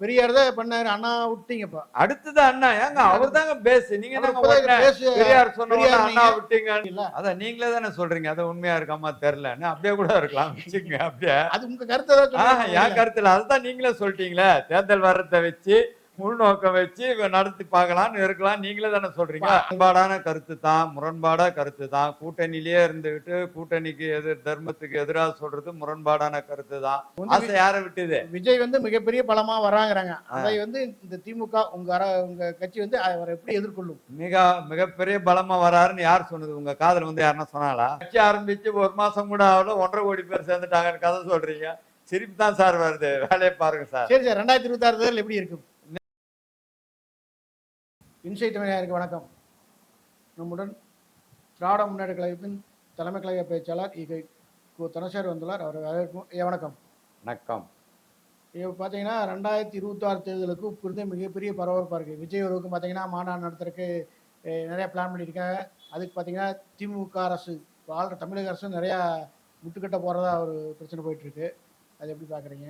பெரியார் தான் பண்ணாரு அண்ணா விட்டீங்கப்பா. அடுத்தது அண்ணா ஏங்க அவர் தாங்க பேஸ் நீங்க பெரியார் சொன்ன உடனே பெரியார் அண்ணா விட்டீங்க இல்ல. அத நீங்களே தானே சொல்றீங்க. அது உண்மையா இருக்காமா தெரியலன்னு அப்படியே கூட இருக்கலாம். வச்சுக்கங்க அப்படியே. அது உங்க கருத்தை. என் கருத்துல. அதுதான் நீங்களே சொல்லிட்டீங்களே. தேர்தல் வர்றதை வச்சு உள்நோக்கம் வச்சு நடத்தி பார்க்கலாம்னு இருக்கலாம். நீங்களே தானே சொல்றீங்க. முரண்பாடான கருத்து தான் முரண்பாடா கருத்து தான். கூட்டணியிலேயே இருந்துகிட்டு கூட்டணிக்கு எதிர் தர்மத்துக்கு எதிராக சொல்றது முரண்பாடான கருத்து தான். ஆசை யாரை விட்டுது? விஜய் வந்து மிகப்பெரிய பலமா வராங்கிறாங்க. அதை வந்து இந்த திமுக உங்க உங்க கட்சி வந்து அவரை எப்படி எதிர்கொள்ளும்? மிக மிகப்பெரிய பலமா வராருன்னு யார் சொன்னது? உங்க காதுல வந்து யாருன்னா சொன்னாலா கட்சி ஆரம்பிச்சு ஒரு மாசம் கூட ஆகல ஒன்றரை கோடி பேர் சேர்ந்துட்டாங்கன்னு கதை சொல்றீங்க. சிரிப்பு தான் சார் வருது. வேலையை பாருங்க சார். சரி சார் ரெண்டாயிரத்தி இருபத்தி ஆறு தேர்தல் எப்படி இருக்கும்? இன்சைட் தமிழருக்கு வணக்கம். நம்முடன் திராவிட முன்னேற்ற கழகத்தின் தலைமை கழக பேச்சாளர் இகை கு. தனசேர் வந்துள்ளார். அவர் வரவேற்கும். ஐயா வணக்கம். வணக்கம். இப்போ பார்த்தீங்கன்னா ரெண்டாயிரத்தி இருபத்தாறு தேர்தலுக்கு குறித்து மிகப்பெரிய பரபரப்பாக இருக்குது விஜய் அவருக்கும் பார்த்தீங்கன்னா மாநாடு நடத்துறதுக்கு நிறைய பிளான் பண்ணியிருக்காங்க. அதுக்கு பார்த்தீங்கன்னா திமுக அரசு ஆள்ற தமிழக அரசு நிறையா முட்டுக்கட்ட போகிறதா ஒரு பிரச்சனை போயிட்டுருக்கு அது எப்படி பார்க்குறீங்க?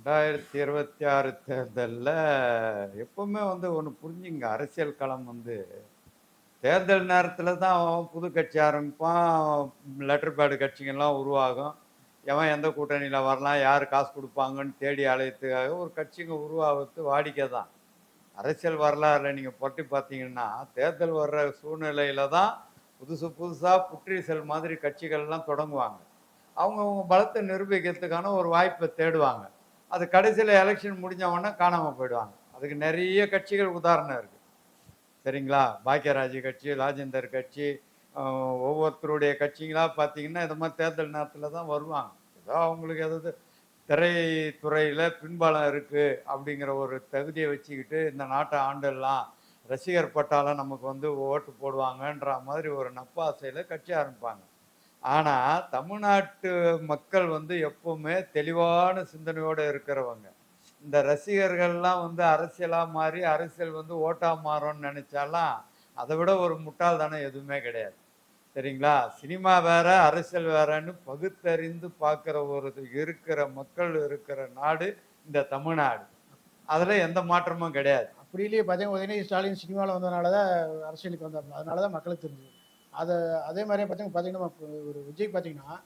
ரெண்டாயிரத்தி இருபத்தி ஆறு தேர்தலில் எப்பவுமே வந்து ஒன்று புரிஞ்சுங்க. அரசியல் களம் வந்து தேர்தல் நேரத்தில் தான் புது கட்சி ஆரம்பிப்பான். லெட்டர் பேடு கட்சிங்கெல்லாம் உருவாகும். எவன் எந்த கூட்டணியில் வரலாம் யார் காசு கொடுப்பாங்கன்னு தேடி அலையத்துக்காக ஒரு கட்சிங்க உருவாகிறது வாடிக்கை தான். அரசியல் வரலாறுல நீங்கள் புரட்டி பார்த்தீங்கன்னா தேர்தல் வர்ற சூழ்நிலையில் தான் புதுசு புதுசாக புற்றீசல் மாதிரி கட்சிகள்லாம் தொடங்குவாங்க. அவங்கவுங்க பலத்தை நிரூபிக்கிறதுக்கான ஒரு வாய்ப்பை தேடுவாங்க. அது கடைசியில் எலெக்ஷன் முடிஞ்ச உடனே காணாமல் போயிடுவாங்க. அதுக்கு நிறைய கட்சிகள் உதாரணம் இருக்குது சரிங்களா? பாக்கியராஜ் கட்சி ராஜேந்தர் கட்சி ஒவ்வொருத்தருடைய கட்சிங்களா பார்த்தீங்கன்னா இந்த மாதிரி தேர்தல் நேரத்தில் தான் வருவாங்க. ஏதோ அவங்களுக்கு எதாவது திரைத்துறையில் பின்பலம் இருக்குது அப்படிங்கிற ஒரு தகுதியை வச்சுக்கிட்டு இந்த நாட்டை ஆண்டெல்லாம் ரசிகர் பட்டாலும் நமக்கு வந்து ஓட்டு போடுவாங்கன்ற மாதிரி ஒரு நப்பாசையில் கட்சி ஆரம்பிப்பாங்க. ஆனால் தமிழ்நாட்டு மக்கள் வந்து எப்பவுமே தெளிவான சிந்தனையோடு இருக்கிறவங்க. இந்த ரசிகர்கள்லாம் வந்து அரசியலாக மாறி அரசியல் வந்து ஓட்டா மாறும்னு நினைச்சாலாம் அதை விட ஒரு முட்டாள்தானே எதுவுமே கிடையாது. சரிங்களா? சினிமா வேற அரசியல் வேறன்னு பகுத்தறிந்து பார்க்குற ஒரு இருக்கிற மக்கள் இருக்கிற நாடு இந்த தமிழ்நாடு. அதில் எந்த மாற்றமும் கிடையாது. அப்படி இல்லையே பார்த்தீங்கன்னா உதயநிதி ஸ்டாலின் சினிமாவில் வந்ததுனால தான் அரசியலுக்கு வந்தார் அதனால தான் மக்களுக்கு தெரிஞ்சது. அதை அதே மாதிரியே பார்த்தீங்கன்னா பார்த்தீங்கன்னா ஒரு விஜய் பார்த்தீங்கன்னா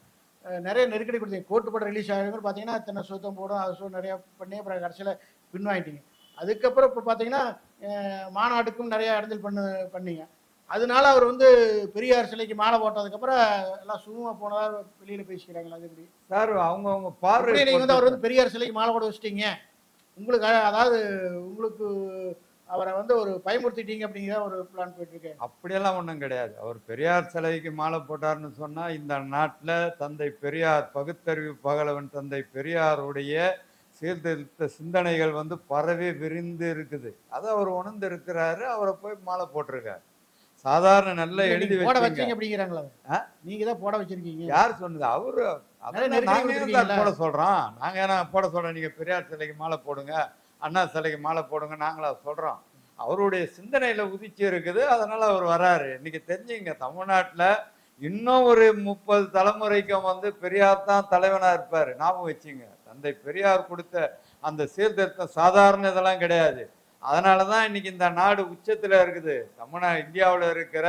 நிறைய நெருக்கடி கொடுத்தீங்க. கோர்ட்டு படம் ரிலீஸ் ஆகிருக்கும் பார்த்தீங்கன்னா இத்தனை சுத்தம் போடும் அது ஷோ நிறையா பண்ணி அப்புறம் கடைசியில் பின்வாங்கிட்டீங்க அதுக்கப்புறம் இப்போ பார்த்தீங்கன்னா மாநாட்டுக்கும் நிறைய இடத்தில் பண்ணு பண்ணீங்க. அதனால அவர் வந்து பெரியார் சிலைக்கு மாலை போட்டதுக்கப்புறம் எல்லாம் சும்மா போனதா வெளியில் பேசிக்கிறாங்களா அது எப்படி? சார் அவங்கவுங்க பார்வை அப்படியே நீங்க வந்து அவர். வந்து பெரியார் சிலைக்கு மாலை போட வச்சிட்டீங்க? உங்களுக்கு அதாவது உங்களுக்கு அவரை வந்து ஒரு பயமுறுத்திட்டீங்க அப்படிங்கிற ஒரு பிளான் போயிட்டு இருக்கு அப்படியெல்லாம் ஒன்றும் கிடையாது. அவர் பெரியார் சிலைக்கு மாலை போட்டார்னு சொன்னால் இந்த நாட்டில் தந்தை பெரியார் பகுத்தறிவு பகலவன் தந்தை பெரியாருடைய சீர்திருத்த சிந்தனைகள் வந்து பரவி விரிந்து இருக்குது. அதை அவர் உணர்ந்து இருக்கிறாரு அவரை போய் மாலை போட்டிருக்காரு. சாதாரண நல்லா எழுதி போட வச்சீங்க அப்படிங்கிறாங்களா? நீங்க தான் போட வச்சிருக்கீங்க. யார் சொன்னது? அவரு அதான் நாங்க? போட சொல்றோம் நாங்க என்ன போட சொல்றோம் நீங்க பெரியார் சிலைக்கு மாலை போடுங்க. அண்ணா சிலைக்கு மாலை போடுங்க நாங்களா சொல்கிறோம் அவருடைய சிந்தனையில் உதிச்சு இருக்குது அதனால் அவர் வராரு. இன்றைக்கி தெரிஞ்சுங்க தமிழ்நாட்டில் இன்னும் ஒரு முப்பது தலைமுறைக்கும் வந்து பெரியார் தான் தலைவனாக இருப்பார். ஞாபகம் வச்சுங்க தந்தை பெரியார் கொடுத்த அந்த சீர்திருத்தம் சாதாரண இதெல்லாம் கிடையாது. அதனால தான் இன்றைக்கி இந்த நாடு உச்சத்தில் இருக்குது. தமிழ்நா இந்தியாவில் இருக்கிற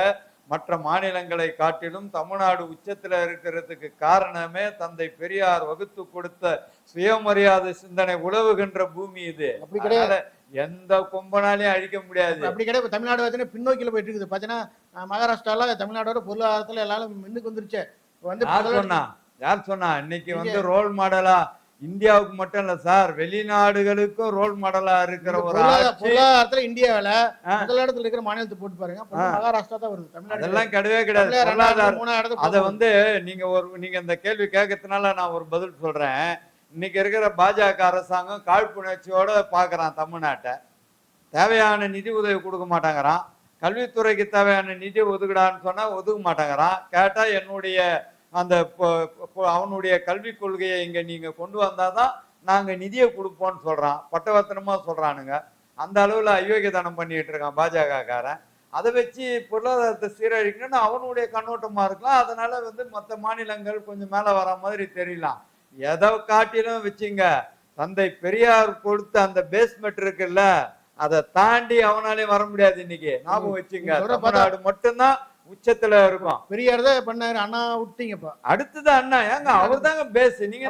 மற்ற மாநிலங்களை காட்டிலும் தமிழ்நாடு உச்சத்துல இருக்கிறதுக்கு காரணமே தந்தை பெரியார் வகுத்து கொடுத்த சுயமரியாதை சிந்தனை உழவுகின்ற பூமி இது. அப்படி கிடையாது. எந்த கொம்பனாலையும் அழிக்க முடியாது. அப்படி கிடையாது. தமிழ்நாடு பார்த்தீங்கன்னா பின்னோக்கில போயிட்டு இருக்குது. பார்த்தீங்கன்னா அஹ், மகாராஷ்டிரால தமிழ்நாடோட பொருளாதாரத்துல எல்லாரும் முன்னுக்கு வந்துருச்சு. வந்து யார் சொன்னா? யார் சொன்னா? இன்னைக்கு வந்து ரோல் மாடலா இந்தியாவுக்கு மட்டும் இல்ல சார் வெளிநாடுகளுக்கும் ரோல் மாடலா இருக்கிற ஒரு பொருளாதாரத்துல இந்தியாவில. முதல் இடத்துல இருக்கிற மாநிலத்தை போட்டு பாருங்க. மகாராஷ்டிரா தான் வருது. தமிழ்நாடு அதெல்லாம் கிடையவே கிடையாது. தமிழ்நாடு ரெண்டாவது, பொருளாதார மூணாவது இடத்துக்கு அதை. வந்து நீங்க ஒரு நீங்க இந்த கேள்வி கேட்கறதுனால நான் ஒரு பதில் சொல்றேன். இன்னைக்கு இருக்கிற பாஜக அரசாங்கம் காழ்ப்புணர்ச்சியோட பாக்குறான் தமிழ்நாட்டை. தேவையான நிதி உதவி கொடுக்க மாட்டாங்கறான். கல்வித்துறைக்கு தேவையான நிதி ஒதுக்குடான்னு சொன்னா ஒதுக்க மாட்டாங்கறான். கேட்டா என்னுடைய அந்த அவனுடைய கல்விக் கொள்கையை இங்க நீங்க கொண்டு வந்தாதான் நாங்க நிதியை கொடுப்போம்னு சொல்றான். பட்டவர்த்தனமா சொல்றானுங்க. அந்த அளவுல அயோக்கியதானம் பண்ணிட்டு இருக்கான் பாஜக காரன் அதை வச்சு பொருளாதாரத்தை சீரழிக்கணும்னு அவனுடைய கண்ணோட்டமா இருக்கலாம். அதனால வந்து மற்ற மாநிலங்கள் கொஞ்சம் மேல வர மாதிரி தெரியலாம். எதை காட்டிலும் வச்சுங்க தந்தை பெரியார் கொடுத்த அந்த பேஸ்மெண்ட் இருக்குல்ல அதை தாண்டி அவனாலையும் வர முடியாது இன்னைக்கு. ஞாபகம் வச்சுங்க தமிழ்நாடு மட்டும்தான் உச்சத்துல இருக்கும். பெரியார் தான் பண்ணாரு அண்ணா விட்டீங்கப்பா. அடுத்தது அண்ணா ஏங்க அவர் தாங்க பேஸ் நீங்க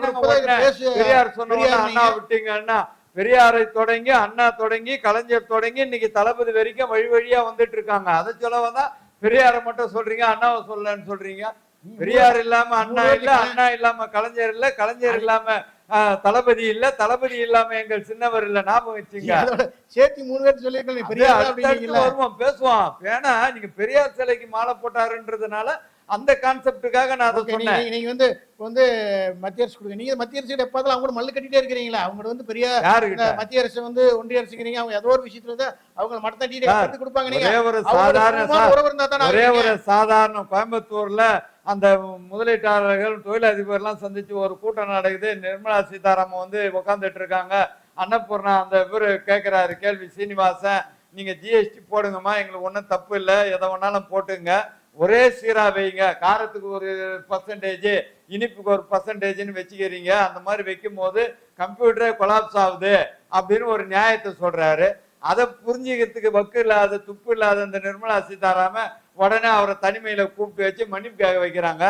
பெரியார் சொன்ன அண்ணா விட்டீங்க அண்ணா. பெரியாரை தொடங்கி அண்ணா தொடங்கி கலைஞர் தொடங்கி இன்னைக்கு தளபதி வரைக்கும் வழி வழியா வந்துட்டு இருக்காங்க. அதை சொல்ல வந்தா பெரியாரை மட்டும் சொல்றீங்க அண்ணாவை சொல்லலன்னு சொல்றீங்க. பெரியார் இல்லாம அண்ணா இல்ல அண்ணா இல்லாம கலைஞர் இல்ல கலைஞர் இல்லாம தளபதி இல்ல தளபதி இல்லாம எங்கள் சின்னவர் இல்ல ஞாபகம் வச்சுங்க. சேர்த்து மூணு பேர் சொல்லியிருக்கேன் பெரியார் வருவோம் பேசுவோம். ஏன்னா நீங்க பெரியார் சிலைக்கு மாலை போட்டாருன்றதுனால அந்த கான்செப்டுக்காக நான் அதை சொன்னேன். நீங்க வந்து வந்து மத்திய அரசு கொடுங்க. நீங்க மத்திய அரசு எப்போதும் அவங்க கூட மல்லு கட்டிட்டே இருக்கிறீங்களா. அவங்க வந்து பெரிய மத்திய அரசு வந்து ஒன்றிய அரசுங்கிறீங்க அவங்க ஏதோ ஒரு விஷயத்துல தான் அவங்க மட்ட தட்டிட்டு கொடுப்பாங்க. நீங்க ஒரே ஒரு சாதாரண ஒரே ஒரு சாதாரண கோயம்புத்தூர்ல அந்த முதலீட்டாளர்கள் தொழிலதிபர்லாம் சந்தித்து ஒரு கூட்டம் நடக்குது. நிர்மலா சீதாராமன் வந்து உட்காந்துட்டு இருக்காங்க அன்னபூர்ணா அந்த இவரு கேட்குறாரு கேள்வி சீனிவாசன் நீங்கள் ஜிஎஸ்டி போடுங்கம்மா எங்களுக்கு ஒன்றும் தப்பு இல்லை. எதை வேணாலும் போட்டுங்க. ஒரே சீராக வைங்க. காரத்துக்கு ஒரு பர்சன்டேஜ் இனிப்புக்கு ஒரு பர்சன்டேஜ்னு வச்சுக்கிறீங்க. அந்த மாதிரி வைக்கும் போது கம்ப்யூட்டரே கொலாப்ஸ் ஆகுது அப்படின்னு ஒரு நியாயத்தை சொல்கிறாரு அதை புரிஞ்சுக்கிறதுக்கு வக்கு இல்லாத துப்பு இல்லாத இந்த நிர்மலா சீதாராமன் உடனே அவரை தனிமையில கூப்பிட்டு வச்சு மன்னிப்பு கேட்க வைக்கிறாங்க.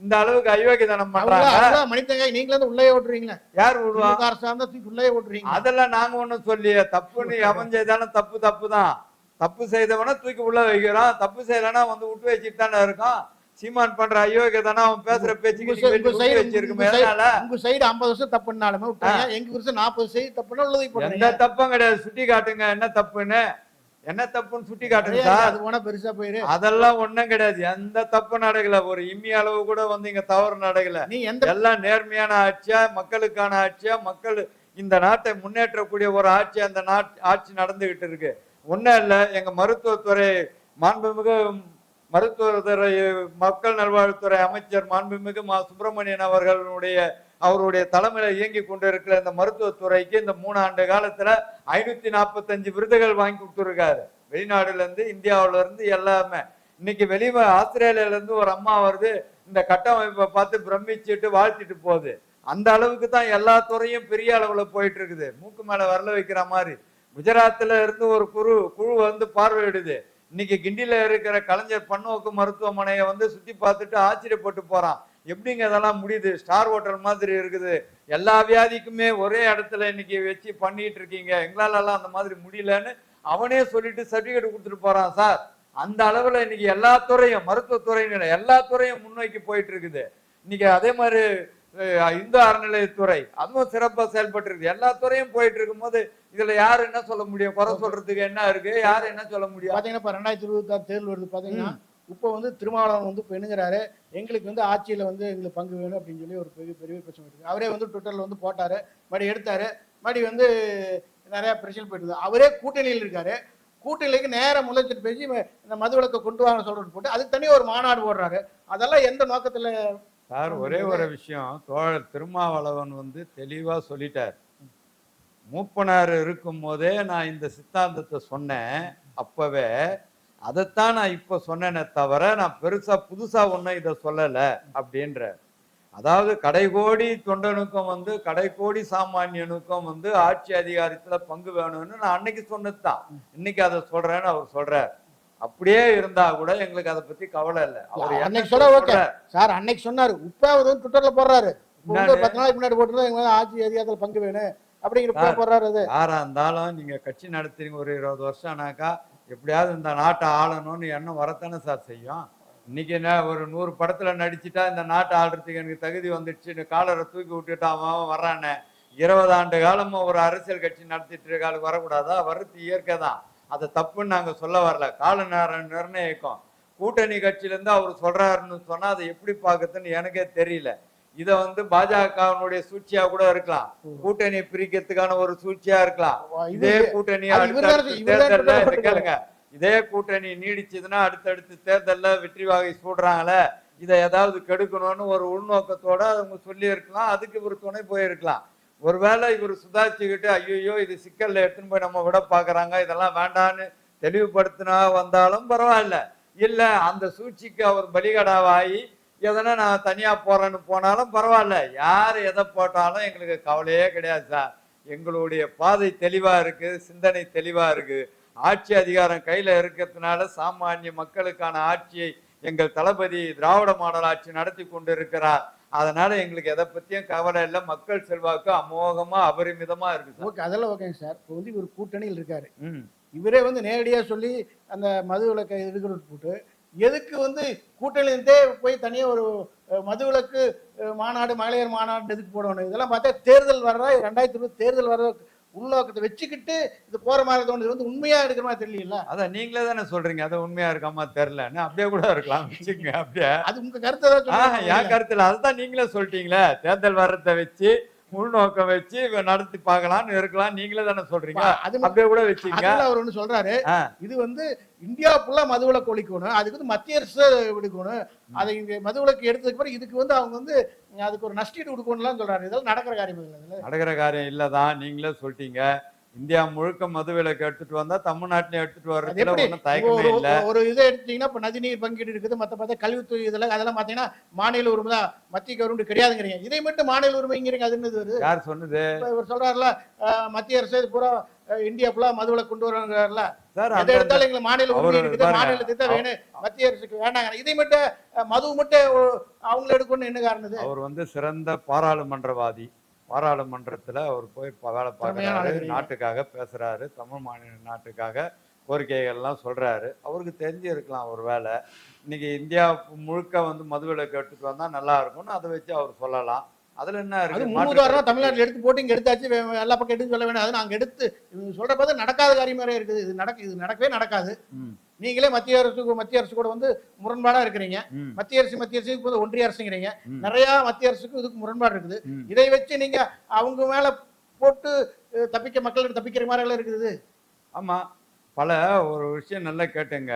இந்த அளவுக்கு அயோக்கியதனம் பண்றாங்க. மனிதங்க நீங்களே உள்ளே ஓட்டுறீங்களா? யார் விடுவா இருந்தா தூக்கி உள்ளே ஓட்டுறீங்க அதெல்லாம் நாங்க ஒண்ணும் சொல்லியே தப்புன்னு எவன் செய்தாலும் தப்பு தப்பு தான் தப்பு செய்தவன தூக்கி உள்ள வைக்கிறோம் தப்பு செய்யலன்னா வந்து விட்டு வச்சுட்டு தானே இருக்கோம் சீமான் பண்ற அயோக்கியதானே அவன் பேசுற பேச்சுக்கு side- வச்சிருக்குமே உங்க side- அதனால உங்க சைடு ஐம்பது வருஷம் தப்புனாலுமே விட்டுறீங்க எங்க வருஷம் நாற்பது சைடு தப்புனா உள்ளதை எந்த தப்பும் கிடையாது. சுட்டி காட்டுங்க என்ன தப்புன்னு? என்ன தப்புன்னு சுட்டி காட்டுங்க சார். பெருசா போயிரு. அதெல்லாம் ஒண்ணும் கிடையாது. எந்த தப்பு நடக்கல. ஒரு இம்மி அளவு கூட வந்து இங்க தவறு நடக்கல. நீ எந்த எல்லாம் நேர்மையான ஆட்சியா மக்களுக்கான ஆட்சியா மக்கள் இந்த நாட்டை முன்னேற்றக்கூடிய ஒரு ஆட்சி அந்த நாட் ஆட்சி நடந்துகிட்டு இருக்கு. ஒன்றும் இல்லை எங்க மருத்துவத்துறை மாண்புமிகு மருத்துவத்துறை மக்கள் நல்வாழ்வுத்துறை அமைச்சர் மாண்புமிகு மா சுப்பிரமணியன் அவர்களுடைய அவருடைய தலைமையில இயங்கி கொண்டிருக்கிற இந்த மருத்துவத்துறைக்கு இந்த மூணு ஆண்டு காலத்துல ஐநூத்தி நாற்பத்தஞ்சு விருதுகள் வாங்கி கொடுத்துருக்காரு. வெளிநாடுல இருந்து இருந்து எல்லாமே. இன்னைக்கு வெளி ஆஸ்திரேலியால இருந்து ஒரு அம்மா வருது இந்த கட்டமைப்பை பார்த்து பிரமிச்சுட்டு வாழ்த்திட்டு போகுது. அந்த அளவுக்கு தான் எல்லா துறையும் பெரிய அளவுல போயிட்டு இருக்குது மூக்கு மேல வரல வைக்கிற மாதிரி. குஜராத்ல இருந்து ஒரு குழு குழு வந்து பார்வையிடுது. இன்னைக்கு கிண்டில இருக்கிற கலைஞர் பன்னோக்கு மருத்துவமனையை வந்து சுத்தி பார்த்துட்டு ஆச்சரியப்பட்டு போறான். எப்படிங்க இதெல்லாம் முடியுது? ஸ்டார் ஹோட்டல் மாதிரி இருக்குது. எல்லா வியாதிக்குமே ஒரே இடத்துல இன்னைக்கு வச்சு பண்ணிட்டு இருக்கீங்க. எங்களால எல்லாம் அந்த மாதிரி முடியலன்னு அவனே சொல்லிட்டு சர்டிபிகேட் கொடுத்துட்டு போறான் சார். அந்த அளவுல இன்னைக்கு எல்லா துறையும் மருத்துவத்துறைன்னு எல்லா துறையும் முன்னோக்கி போயிட்டு இருக்குது. இன்னைக்கு அதே மாதிரி இந்து அறநிலையத்துறை அதுவும் சிறப்பா செயல்பட்டு இருக்குது. எல்லா துறையும் போயிட்டு இருக்கும்போது இதுல யாரு என்ன சொல்ல முடியும்? குறை சொல்றதுக்கு என்ன இருக்கு? யாரு என்ன சொல்ல முடியும்? பாத்தீங்கன்னா இப்ப ரெண்டாயிரத்தி இருபத்தி ஆறு தேர்தல் வருது பாத்தீங்கன்னா இப்போ வந்து திருமாவளவன் வந்து இப்போ எங்களுக்கு வந்து ஆட்சியில் வந்து எங்களுக்கு பங்கு வேணும் அப்படின்னு சொல்லி ஒரு பெரிய பெரிய பிரச்சனை இருக்குது அவரே வந்து ட்விட்டரில் வந்து போட்டாரு. மறுபடி எடுத்தாரு. மறுபடி வந்து நிறைய பிரச்சனை போயிட்டு அவரே கூட்டணியில் இருக்காரு. கூட்டணிக்கு நேரம் முளைச்சிட்டு பேசி இந்த மது விளக்கை கொண்டு வாங்க சொல்றது போட்டு அதுக்கு தனியாக ஒரு மாநாடு போடுறாரு. அதெல்லாம் எந்த நோக்கத்தில்? சார் ஒரே ஒரு விஷயம். தோழர் திருமாவளவன் வந்து தெளிவாக சொல்லிட்டார். மூப்பனார் இருக்கும் போதே நான் இந்த சித்தாந்தத்தை சொன்னேன். அப்பவே அதைத்தான் நான் இப்ப சொன்னேனே தவிர நான் பெருசா புதுசா ஒன்றும் இதை சொல்லல அப்படின்ற அதாவது கடைகோடி தொண்டனுக்கும் வந்து கடைகோடி சாமானியனுக்கும் வந்து ஆட்சி அதிகாரத்துல பங்கு வேணும்னு நான் அன்னைக்கு சொன்னதுதான். இன்னைக்கு அதை சொல்றேன்னு அவர் சொல்றார். அப்படியே இருந்தா கூட எங்களுக்கு அதை பத்தி கவலை இல்லை. அவர் அன்னைக்கு சொல்ல ஓகே? சார் அன்னைக்கு சொன்னாரு. இப்போ அவர் வந்து ட்விட்டர்ல போடுறாரு? பத்து நாளைக்கு முன்னாடி போட்டுருந்தா எங்க வந்து ஆட்சி அதிகாரத்தில் பங்கு வேணும் அப்படிங்கிற போடுறாரு அது. யாரா இருந்தாலும் நீங்க கட்சி நடத்துறீங்க ஒரு இருபது வருஷம் ஆனாக்கா எப்படியாவது இந்த நாட்டை ஆளணும்னு எண்ணம் வரத்தானே சார் செய்யும். இன்னைக்கு என்ன ஒரு நூறு படத்தில் நடிச்சுட்டா இந்த நாட்டை ஆள்றதுக்கு எனக்கு தகுதி வந்துடுச்சு காலரை தூக்கி விட்டுட்டு அவன் வர்றானே. இருபது ஆண்டு காலமும் ஒரு அரசியல் கட்சி நடத்திட்டு இருக்காளுக்கு வரக்கூடாதா? வர்றது இயற்கை தான் அதை தப்புன்னு நாங்கள் சொல்ல வரல. கால நிர்ணயிக்கும். கூட்டணி கட்சியிலேருந்து அவர் சொல்கிறாருன்னு சொன்னால் அதை எப்படி பார்க்குறதுன்னு எனக்கே தெரியல. இதை வந்து பாஜகவினுடைய சூழ்ச்சியா கூட இருக்கலாம். கூட்டணி பிரிக்கிறதுக்கான ஒரு சூழ்ச்சியா இருக்கலாம். இதே கூட்டணி தேர்தல்ல கேளுங்க. இதே கூட்டணி நீடிச்சதுன்னா அடுத்தடுத்த தேர்தல்ல வெற்றி வாகை சூடுறாங்களே. இதை ஏதாவது கெடுக்கணும்னு ஒரு உள்நோக்கத்தோட அவங்க சொல்லி இருக்கலாம் அதுக்கு இவர் துணை போயிருக்கலாம். ஒருவேளை இவர் சுதாரிச்சுக்கிட்டு ஐயோ இது சிக்கல்ல எடுத்துன்னு போய் நம்ம விட பாக்குறாங்க இதெல்லாம் வேண்டான்னு தெளிவுபடுத்தினா வந்தாலும் பரவாயில்ல. இல்ல அந்த சூழ்ச்சிக்கு அவர் பலிகடாவாகி எதனா நான் தனியா போறேன்னு போனாலும் பரவாயில்ல. யார் எதை போட்டாலும் எங்களுக்கு கவலையே கிடையாது சார். எங்களுடைய பாதை தெளிவா இருக்கு சிந்தனை தெளிவா இருக்கு. ஆட்சி அதிகாரம் கையில இருக்கிறதுனால சாமானிய மக்களுக்கான ஆட்சியை எங்கள் தளபதி திராவிட மாடல் ஆட்சி நடத்தி கொண்டு இருக்கிறார் அதனால எங்களுக்கு எதை பத்தியும் கவலை இல்லை. மக்கள் செல்வாக்கு அமோகமா அபரிமிதமா இருக்கு சார். ஓகே அதெல்லாம் ஓகேங்க சார். இப்போ வந்து இவர் கூட்டணியில் இருக்காரு. ம். இவரே வந்து நேரடியா சொல்லி அந்த மது விளக்கை எடுக்கிறது போட்டு எதுக்கு வந்து கூட்டணியிலிருந்தே போய் தனியா ஒரு அஹ், மது விளக்கு அஹ், மாநாடு மகளிர் மாநாடு எதுக்கு போடணும்? இதெல்லாம் பார்த்தா தேர்தல் வர்றதா? ரெண்டாயிரத்தி இருபது தேர்தல் வர்ற உள்நோக்கத்தை வச்சுக்கிட்டு இது போற மாதிரி தோணுது வந்து உண்மையா இருக்கிற மாதிரி தெரியல அதான் நீங்களே தானே சொல்றீங்க. அது உண்மையா இருக்காமா தெரியலன்னு அப்படியே கூட இருக்கலாம். வச்சுக்கங்க அப்படியே. அது உங்க கருத்தை தான். என் கருத்துல. அதுதான் நீங்களே சொல்லிட்டீங்களே. தேர்தல் வர்றதை வச்சு உள்நோக்கம் வச்சு நடத்தி பார்க்கலாம்னு இருக்கலாம். நீங்களே தானே சொல்றீங்க. அது அப்படியே கூட வச்சுங்க அவர் ஒண்ணு சொல்றாரு. இது வந்து இந்தியா ஃபுல்லா மதுவிலக்கு ஒழிக்கணும் அதுக்கு வந்து மத்திய அரசு விடுக்கணும். அதை இங்க மதுவிலக்கு எடுத்ததுக்கு பிறகு இதுக்கு வந்து அவங்க வந்து அதுக்கு ஒரு நஷ்டீடு கொடுக்கணும்லாம் சொல்றாரு. இதெல்லாம் நடக்கிற காரியம் இல்லை. நடக்கிற காரியம் இல்லதான். நீங்களே சொல்லிட்டீங்க. இந்தியா முழுக்க மதுவிலக்கு எடுத்துட்டு வந்தா தமிழ்நாட்டில எடுத்துட்டு அது வர்றதுல எப்படி? ஒன்றும் தயக்கமே ஒரு இல்ல. ஒரு இதை எடுத்தீங்கன்னா இப்ப நதிநீர் பங்கீடு இருக்குது மத்த பார்த்தா கல்வித்துறை இதுல அதெல்லாம் பாத்தீங்கன்னா மாநில உரிமை தான். மத்திய கவர்மெண்ட் கிடையாதுங்கிறீங்க. இதை மட்டும் மாநில உரிமைங்கிறீங்க அது என்னது வருது யார் சொன்னது? இவர் சொல்றாருல மத்திய அரசு பூரா இந்தியா ஃபுல்லா மதுவிலக்கு கொண்டு வராங்கல்ல எதை அந்த எடுத்தாலும் எங்களுக்கு மாநில உரிமை இருக்குது. மாநிலத்துக்கு தான் வேணும் மத்திய அரசுக்கு வேண்டாங்க இதை மட்டும் மது மட்டும் அவங்கள எடுக்கணும்னு என்ன காரணம் இது? அவர் வந்து சிறந்த பாராளுமன்றவாதி. பாராளுமன்றத்துல அவர் போய் வேலை பார்க்கறாரு. நாட்டுக்காக பேசுறாரு தமிழ் மாநில நாட்டுக்காக கோரிக்கைகள் எல்லாம் சொல்றாரு. அவருக்கு தெரிஞ்சு இருக்கலாம் ஒரு வேலை இன்னைக்கு இந்தியா முழுக்க வந்து மதுவிலக்கு எடுத்துட்டு வந்தா நல்லா இருக்கும்னு அதை வச்சு அவர் சொல்லலாம். அதுல என்ன அது இருக்கு முன்னுதாரணம் தமிழ்நாட்டுல எடுத்து போட்டு இங்க எடுத்தாச்சு எல்லா பக்கம் எடுத்து சொல்ல வேண்டாம் அது நாங்க எடுத்து சொல்ற பார்த்து நடக்காத காரியம் மாதிரி இருக்குது. இது நடக்க இது நடக்கவே நடக்காது. நீங்களே மத்திய அரசு மத்திய அரசு கூட வந்து முரண்பாடா இருக்கிறீங்க. மத்திய அரசு மத்திய அரசு இப்போ ஒன்றிய அரசுங்கிறீங்க. நிறைய மத்திய அரசுக்கு இதுக்கு முரண்பாடு இருக்குது. இதை வச்சு நீங்க அவங்க மேல போட்டு தப்பிக்க மக்கள் தப்பிக்கிற மாதிரி இருக்குது. ஆமா. பல ஒரு விஷயம் நல்லா கேட்டுங்க.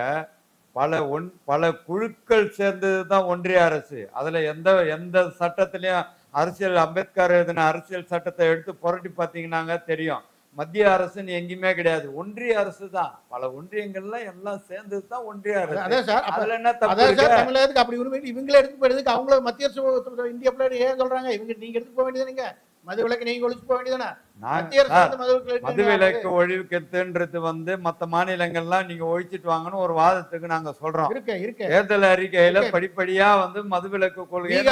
பல ஒன் பல குழுக்கள் சேர்ந்தது தான் ஒன்றிய அரசு. அதுல எந்த எந்த சட்டத்திலையும் அரசியல் அம்பேத்கர் எழுதின அரசியல் சட்டத்தை எடுத்து புரட்டி பார்த்தீங்கன்னாங்க தெரியும். மத்திய அரசுன்னு எங்கேயுமே கிடையாது. ஒன்றிய அரசு தான். பல ஒன்றியங்கள்ல எல்லாம் சேர்ந்தது தான் ஒன்றிய அரசு. அதான் சார் அதுல என்ன அதான்? சார் தமிழகத்துக்கு அப்படி உரிமை இவங்களே எடுத்து போயிடுறதுக்கு அவங்கள மத்திய அரசு இந்தியா பிள்ளைகள் ஏன் சொல்றாங்க? இவங்க நீங்க எடுத்து போக வேண்டியது நீங்க மது விலக்கு நீங்க ஒழிச்சு போக வேண்டியதானே மது விலக்கு மது விலக்கு ஒழிவுக்கத்துன்றது வந்து மத்த மாநிலங்கள்லாம் நீங்க ஒழிச்சிட்டு வாங்கன்னு ஒரு வாதத்துக்கு நாங்க சொல்றோம். இருக்க இருக்க. தேர்தல் அறிக்கையில. படிப்படியா வந்து மதுவிலக்கு கொள்கையை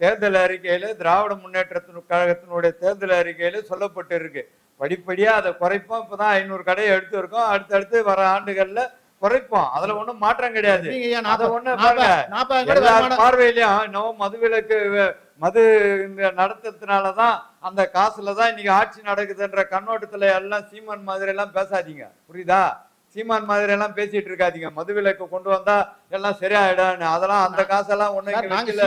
தேர்தல் அறிக்கையில திராவிட முன்னேற்றத்தின் கழகத்தினுடைய தேர்தல் அறிக்கையில சொல்லப்பட்டு இருக்கு படிப்படியா அதை குறைப்போம். இப்பதான் ஐநூறு கடையை எடுத்து இருக்கோம் அடுத்தடுத்து வர ஆண்டுகள்ல குறைப்போம். அதுல ஒண்ணும் மாற்றம் கிடையாது. அதை வருமானம் பார்வையிலயும் இன்னும் மதுவிலக்கு மது இந்த நடத்துறதுனாலதான் அந்த காசுல தான் இன்னைக்கு ஆட்சி நடக்குதுன்ற கண்ணோட்டத்துல எல்லாம் சீமான் மாதிரி எல்லாம் பேசாதீங்க. புரியுதா? சீமான் மாதிரி எல்லாம் பேசிட்டு இருக்காதீங்க. மதுவிலக்கு கொண்டு வந்தா எல்லாம் சரியாயிடும் அதெல்லாம் அந்த காசெல்லாம் ஒண்ணு சொல்லி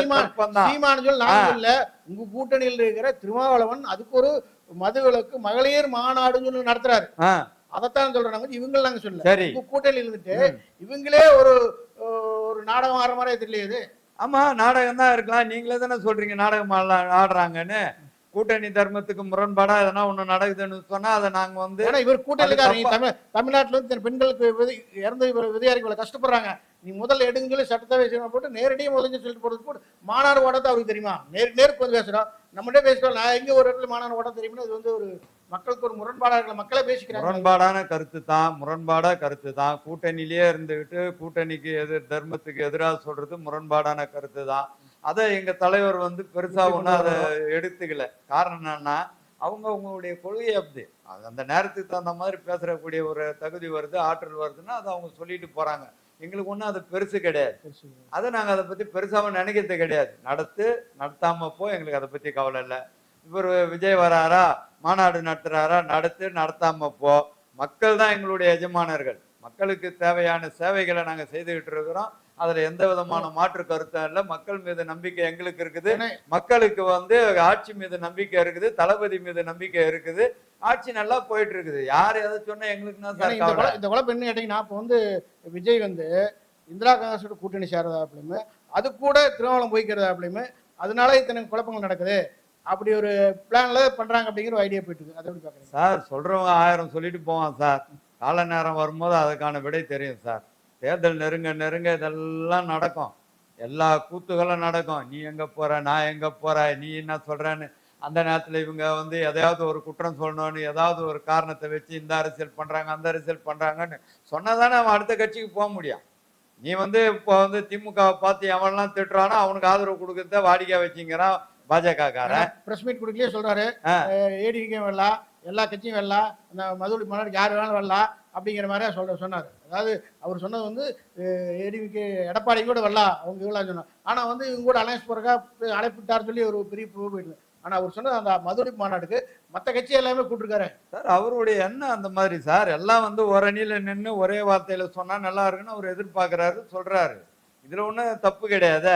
உங்க கூட்டணியில் இருக்கிற திருமாவளவன் அதுக்கு ஒரு மது விலக்கு மகளிர் மாநாடுன்னு சொல்லி நடத்துறாரு. அதைத்தான் சொல்றோம் நாங்க இவங்க நாங்க சொல்லல. சரி. உங்க கூட்டணியில் இருந்துட்டு. இவங்களே ஒரு ஒரு நாடகம் ஆடுற மாதிரி தெரியல ஆமா நாடகம் தான் இருக்கலாம். நீங்களே தானே சொல்றீங்க நாடகம் ஆடுறாங்கன்னு. கூட்டணி தர்மத்துக்கு முரண்பாடா எதனா ஒண்ணு நடக்குதுன்னு சொன்னா அதை நாங்க வந்து ஏன்னா இவர் அது நீ தமிழ் தமிழ்நாட்டுல இருந்து பெண்களுக்கு இறந்து இவர் விதையாரிகள் இவ்வளவு கஷ்டப்படுறாங்க. நீ முதல்ல எடுங்க சொல்லி சட்டத்தை விஷயமா போட்டு நேரடியாக முதல்ல சொல்லிட்டு போறது போட்டு மாநாடு ஓடத்தை அவருக்கு தெரியுமா? நேருக்கு நேருக்கு வந்து பேசுறோம் நம்மகிட்ட பேசுறோம் நான் எங்க ஒரு இடத்துல மாநாடு ஓட தெரியுமா இது வந்து ஒரு மக்களுக்கு ஒரு முரண்பாடா இருக்கல மக்களே பேசிக்கிறாங்க. முரண்பாடான கருத்து தான் முரண்பாடா கருத்து தான். கூட்டணியிலேயே இருந்துகிட்டு கூட்டணிக்கு எதிர் தர்மத்துக்கு எதிராக சொல்றது முரண்பாடான கருத்து தான். அதை எங்க தலைவர் வந்து பெருசா ஒன்றும் அதை எடுத்துக்கல. காரணம் என்னன்னா அவங்க அவங்களுடைய கொள்கை அப்படி. அது அந்த நேரத்துக்கு தகுந்த மாதிரி பேசுறக்கூடிய ஒரு தகுதி வருது ஆற்றல் வருதுன்னா அதை அவங்க சொல்லிட்டு போறாங்க. எங்களுக்கு ஒன்றும் அது பெருசு கிடையாது. அதை நாங்கள் அதை பற்றி பெருசாகவும் நினைக்கிறது கிடையாது. நடத்து நடத்தாம போ எங்களுக்கு அதை பற்றி கவலை இல்லை. இவர் விஜய் வராரா மாநாடு நடத்துறாரா நடத்து நடத்தாம போ. மக்கள் தான் எங்களுடைய எஜமானர்கள். மக்களுக்கு தேவையான சேவைகளை நாங்கள் செய்துகிட்டு இருக்கிறோம். அதுல எந்த விதமான மாற்று கருத்தும் இல்லை மக்கள் மீது நம்பிக்கை எங்களுக்கு இருக்குது. மக்களுக்கு வந்து ஆட்சி மீது நம்பிக்கை இருக்குது தளபதி மீது நம்பிக்கை இருக்குது. ஆட்சி நல்லா போயிட்டு இருக்குது யார் எதை சொன்னா எங்களுக்கு சார் இந்த குழப்பம் என்ன கேட்டீங்கன்னா இப்போ வந்து விஜய் வந்து இந்திரா காங்கிரஸோட கூட்டணி சேரதா அப்படின்னு அது கூட திருமாவளம் போய்க்கிறதா அப்படின்னு அதனால இத்தனை குழப்பங்கள் நடக்குது. அப்படி ஒரு பிளான்ல பண்றாங்க அப்படிங்கிற ஒரு ஐடியா போயிட்டு இருக்கு. அதை எப்படி பாக்குறீங்க சார் சொல்றவங்க ஆயிரம் சொல்லிட்டு போவான் சார். கால நேரம் வரும்போது அதுக்கான விடை தெரியும் சார். தேர்தல் நெருங்க நெருங்க இதெல்லாம் நடக்கும். எல்லா கூத்துகளும் நடக்கும். நீ எங்க போற நான் எங்க போற நீ என்ன சொல்றேன்னு. அந்த நேரத்துல இவங்க வந்து எதையாவது ஒரு குற்றம் சொல்லணும்னு ஏதாவது ஒரு காரணத்தை வச்சு இந்த அரசியல் பண்றாங்க அந்த அரசியல் பண்றாங்கன்னு சொன்னாதானே அவன் அடுத்த கட்சிக்கு போக முடியும். நீ வந்து இப்போ வந்து திமுகவை பார்த்து எவன்லாம் திட்டுறானோ அவனுக்கு ஆதரவு கொடுக்கறத வாடிக்கை வச்சுங்கிறான் பாஜக காரன் பிரஸ் மீட் கொடுக்கலையே சொல்றாரு. ஆ. ஏடிவிகே வரலாம் எல்லா கட்சியும் வரலாம் அந்த மதுரை மாநாடு யார் வேணாலும் வரலாம் அப்படிங்கிற மாதிரி சொல்ற சொன்னார். அதாவது அவர் சொன்னது வந்து ஏடிவிகே எடப்பாடி கூட வரலாம் அவங்க இவ்வளோ சொன்னார் ஆனால் வந்து இவங்க கூட அலையன்ஸ் போறக்கா அழைப்பிட்டார் சொல்லி ஒரு பெரிய ப்ரூவ் போயிடுது ஆனால் அவர் சொன்னது அந்த மதுரை மாநாட்டுக்கு மற்ற கட்சி எல்லாமே கூப்பிட்டுருக்காரு. சார் அவருடைய எண்ணம் அந்த மாதிரி சார். எல்லாம் வந்து ஒரு நின்று ஒரே வார்த்தையில் சொன்னால் நல்லா இருக்குன்னு அவர் எதிர்பார்க்குறாரு சொல்கிறாரு இதில் ஒன்றும் தப்பு கிடையாது.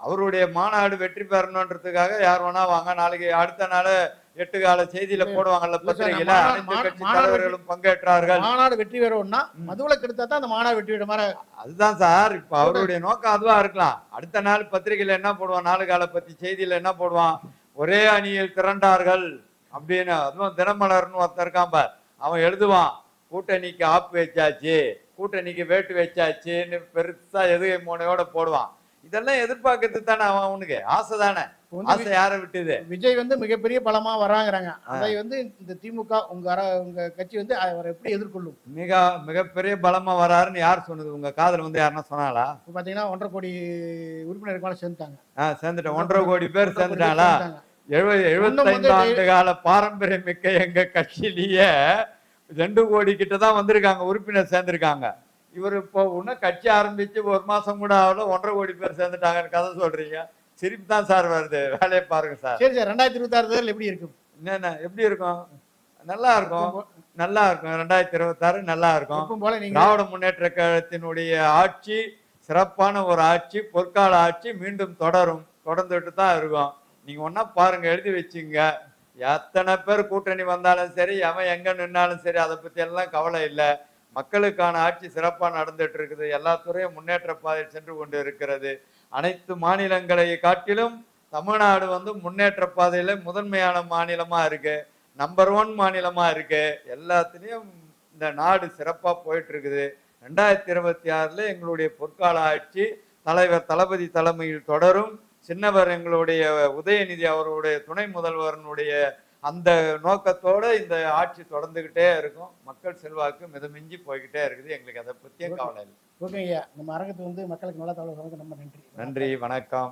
அவருடைய மாநாடு வெற்றி பெறணுன்றதுக்காக யார் வேணா வாங்க நாளைக்கு அடுத்த நாள் எட்டு கால செய்தியில போடுவாங்கல்ல பத்திரிகையில மாநா- அனைத்து மா- கட்சி மாநாடு தலைவர்களும் பங்கேற்றார்கள். மாநாடு வெற்றி பெறணும்னா. மதுவில் கெடுத்தா தான் அந்த மாநாடு வெற்றி பெற மாதிரி அதுதான் சார் இப்ப அவருடைய நோக்கம் அதுவா இருக்கலாம். அடுத்த நாள் பத்திரிகையில என்ன போடுவான்? நாலு கால பத்தி செய்தியில என்ன போடுவான்? ஒரே அணியில் திரண்டார்கள் அப்படின்னு அதுவும் தினமலர்னு ஒருத்தன் இருக்கான் பார். அவன் எழுதுவான் கூட்டணிக்கு ஆப்பு வச்சாச்சு கூட்டணிக்கு வேட்டு வச்சாச்சுன்னு பெருசா எதுகை மோனையோட போடுவான். இதெல்லாம் எதிர்பார்க்கறது தானே அவன் அவனுக்கு? ஆசை தானே. ஆசை யாரை விட்டுது? விஜய் வந்து மிகப்பெரிய பலமா வராங்கிறாங்க. அதை வந்து இந்த திமுக உங்க உங்க கட்சி வந்து அவரை எப்படி எதிர்கொள்ளும்? மிக மிகப்பெரிய பலமா வராருன்னு யார் சொன்னது? உங்க காதுல வந்து யாருன்னா சொன்னாங்களா இப்போ பார்த்தீங்கன்னா ஒன்றரை கோடி உறுப்பினருக்கு மேலே சேர்ந்துட்டாங்க. சேர்ந்துட்டேன். ஒன்றரை கோடி பேர் சேர்ந்துட்டாங்களா சேர்ந்துட்டாங்க. எழுபது எழுபத்தைந்து ஆண்டு கால பாரம்பரியம் மிக்க எங்க கட்சியிலேயே ரெண்டு கோடி கிட்ட தான் வந்திருக்காங்க உறுப்பினர் சேர்ந்திருக்காங்க. இவர் இப்போ இன்னும் கட்சி ஆரம்பிச்சு ஒரு மாசம் கூட ஆகல ஒன்றரை கோடி பேர் சேர்ந்துட்டாங்கன்னு கதை சொல்றீங்க. சிரிப்பு தான் சார் வருது. வேலையை பாருங்க சார். சரி சார் ரெண்டாயிரத்தி இருபத்தாறு தேர்தல் எப்படி இருக்கும்? என்னென்ன எப்படி இருக்கும்? நல்லா இருக்கும். நல்லா இருக்கும். ரெண்டாயிரத்தி இருபத்தாறு நல்லா இருக்கும். போல நீங்க திராவிட முன்னேற்ற கழகத்தினுடைய ஆட்சி சிறப்பான ஒரு ஆட்சி பொற்கால ஆட்சி மீண்டும் தொடரும். தொடர்ந்துட்டு தான் இருக்கும். நீங்க ஒன்னா பாருங்க எழுதி வச்சுங்க. எத்தனை பேர் கூட்டணி வந்தாலும் சரி எவன் எங்க நின்னாலும் சரி அதை பத்தி எல்லாம் கவலை இல்லை. மக்களுக்கான ஆட்சி சிறப்பா நடந்துட்டு இருக்குது. எல்லா துறையும் முன்னேற்ற பாதையில் சென்று கொண்டு இருக்கிறது. அனைத்து மாநிலங்களை காட்டிலும் தமிழ்நாடு வந்து முன்னேற்ற பாதையில முதன்மையான மாநிலமா இருக்கு. நம்பர் ஒன் மாநிலமா இருக்கு. எல்லாத்துலேயும் இந்த நாடு சிறப்பாக போயிட்டு இருக்குது ரெண்டாயிரத்தி இருபத்தி ஆறில் எங்களுடைய பொற்கால ஆட்சி தலைவர் தளபதி தலைமையில் தொடரும். சின்னவர் எங்களுடைய உதயநிதி அவருடைய துணை முதல்வரனுடைய அந்த நோக்கத்தோட இந்த ஆட்சி தொடர்ந்துகிட்டே இருக்கும். மக்கள் செல்வாக்கு மிதமிஞ்சி போய்கிட்டே இருக்குது. எங்களுக்கு அதை பத்தியும் கவலை இல்லை. ஓகே ஐயா நம்ம அரங்கத்து வந்து மக்களுக்கு நல்ல தகவல் ரொம்ப நன்றி. நன்றி. வணக்கம்.